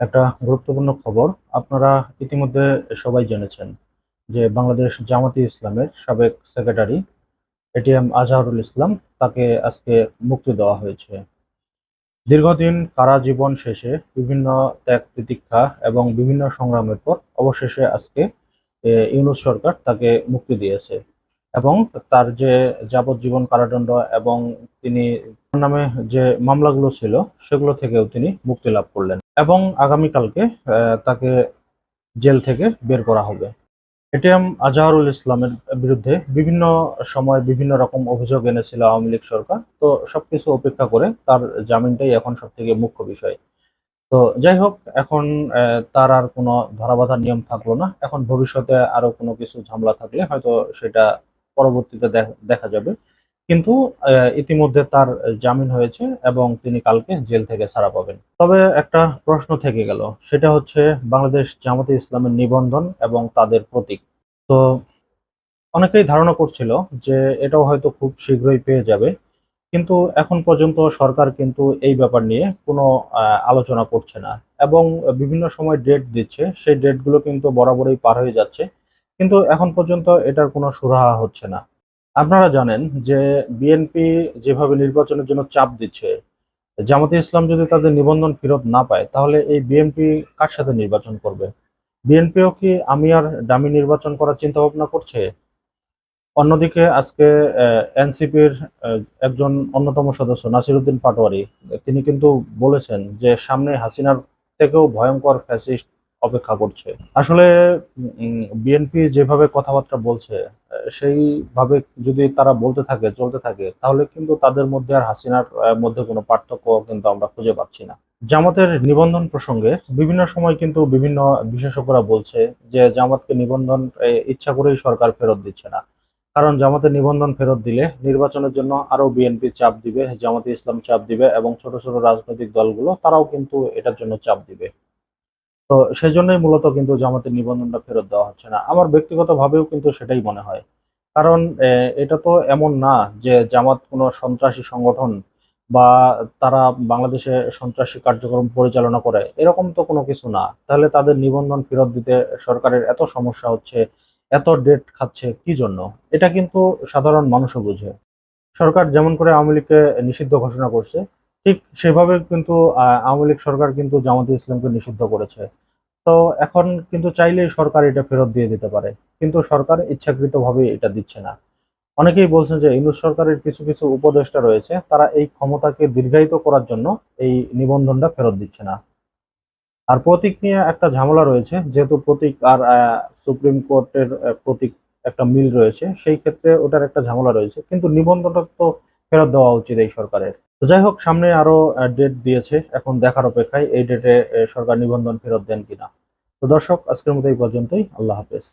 একটা গুরুত্বপূর্ণ খবর। আপনারা ইতিমধ্যে সবাই জেনেছেন যে বাংলাদেশ জামাতি ইসলামের সাবেক সেক্রেটারি এটিএম আজহারুল ইসলাম তাকে আজকে মুক্তি দেওয়া হয়েছে। দীর্ঘদিন কারা জীবন শেষে বিভিন্ন ত্যাগ প্রতীক্ষা এবং বিভিন্ন সংগ্রামের পর অবশেষে আজকে ইউনূস সরকার তাকে মুক্তি দিয়েছে। এবং তার যে যাবজ্জীবন কারাদণ্ড এবং তিনি নামে যে মামলাগুলো ছিল, সেগুলো থেকেও তিনি মুক্তি লাভ করলেন এবং আগামীকালকে তাকে জেল থেকে বের করা হবে। এটিএম আজহারুল ইসলামের বিরুদ্ধে বিভিন্ন সময় বিভিন্ন রকম অভিযোগ এনেছিল আওয়ামী লীগ সরকার। তো সবকিছু উপেক্ষা করে তার জামিনটাই এখন সব থেকে মুখ্য বিষয়। তো যাই হোক, এখন তার আর কোনো ধরাবাঁধা নিয়ম থাকল না। এখন ভবিষ্যতে আরও কোনো কিছু ঝামেলা থাকলে হয়তো সেটা পরবর্তীতে দেখ- যাবে। কিন্তু ইতিমধ্যে তার জামিন হয়েছে এবং তিনি কালকে জেল থেকে ছাড়া পাবেন। তবে একটা প্রশ্ন থেকে গেল, সেটা হচ্ছে বাংলাদেশ জামাতে ইসলামের নিবন্ধন এবং তাদের প্রতীক। তো অনেকেই ধারণা করছিল যে এটাও হয়তো খুব শীঘ্রই পেয়ে যাবে। কিন্তু এখন পর্যন্ত সরকার কিন্তু এই ব্যাপার নিয়ে কোনো আলোচনা করছে না। এবং বিভিন্ন সময় ডেট দিচ্ছে, সেই ডেটগুলো কিন্তু বরাবরই পার হয়ে যাচ্ছে। কিন্তু এখন পর্যন্ত এটার কোনো সুরাহা হচ্ছে না। আপনারা জানেন যে বিএনপি যেভাবে নির্বাচনের জন্য চাপ দিচ্ছে, জামাতে ইসলাম যদি তাদের নিবন্ধন ফেরত না পায়, তাহলে এই বিএনপি কার সাথে নির্বাচন করবে? বিএনপিও কি আমি আর ডামি নির্বাচন করার চিন্তা ভাবনা করছে? অন্যদিকে আজকে এনসিপির একজন অন্যতম সদস্য নাসিরুদ্দিন পাটোয়ারি, তিনি কিন্তু বলেছেন যে সামনে হাসিনার থেকেও ভয়ঙ্কর ফ্যাসিস্ট অপেক্ষা করছে। আসলে বিএনপি যেভাবে কথাবার্তা বলছে সেইভাবে যদি তারা বলতে থাকে, চলতে থাকে, তাহলে কিন্তু তাদের মধ্যে আর হাসিনার মধ্যে কোনো পার্থক্য কিন্তু আমরা খুঁজে পাচ্ছি না। জামাতের নিবন্ধন প্রসঙ্গে বিভিন্ন সময় কিন্তু বিভিন্ন বিশেষজ্ঞরা বলছে যে, জামাতকে নিবন্ধন ইচ্ছা করেই সরকার ফেরত দিচ্ছে না। কারণ জামাতের নিবন্ধন ফেরত দিলে নির্বাচনের জন্য আরও বিএনপি চাপ দিবে, জামাতে ইসলাম চাপ দিবে এবং ছোট ছোট রাজনৈতিক দলগুলো, তারাও কিন্তু এটার জন্য চাপ দিবে। তো সেই জন্যই মূলত কিন্তু জামাতের নিবন্ধনটা ফেরত দেওয়া হচ্ছে না। আমার ব্যক্তিগতভাবেও কিন্তু সেটাই মনে হয়। কারণ এটা তো এমন না যে জামাত কোনো সন্ত্রাসী সংগঠন বা তারা বাংলাদেশে সন্ত্রাসী কার্যক্রম পরিচালনা করে, এরকম তো কোনো কিছু না। তাহলে তাদের নিবন্ধন ফেরত দিতে সরকারের এত সমস্যা হচ্ছে, এত ডেট খাচ্ছে, কি জন্য? এটা কিন্তু সাধারণ মানুষও বুঝে। সরকার যেমন করে আওয়ামী লীগকে নিষিদ্ধ ঘোষণা করছে ঠিক সেভাবে কিন্তু আওয়ামী লীগ সরকার কিন্তু জামাতে ইসলামকে নিষিদ্ধ করেছে। তো এখন কিন্তু চাইলেই সরকার এটা ফেরত দিয়ে দিতে পারে। কিন্তু সরকার ইচ্ছাকৃতভাবে এটা দিচ্ছে না। অনেকেই বলছেন যে ইউনূস সরকারের কিছু কিছু উপদেষ্টা রয়েছে, তারা এই ক্ষমতাকে দীর্ঘায়িত করার জন্য এই নিবন্ধনটা ফেরত দিচ্ছে না। আর প্রতীক নিয়ে একটা ঝামেলা রয়েছে, যেহেতু প্রতীক আর সুপ্রিম কোর্টের প্রতীক একটা মিল রয়েছে, সেই ক্ষেত্রে ওটার একটা ঝামেলা রয়েছে। কিন্তু নিবন্ধনটা তো ফেরত দেওয়া উচিত এই সরকারের। তো যাই হোক, সামনে আরও ডেট দিয়েছে। এখন দেখার অপেক্ষায় এই ডেটে সরকার নিবন্ধন ফেরত দেন কিনা। তো দর্শক, আজকের মতো এই পর্যন্তই। আল্লাহ হাফেজ।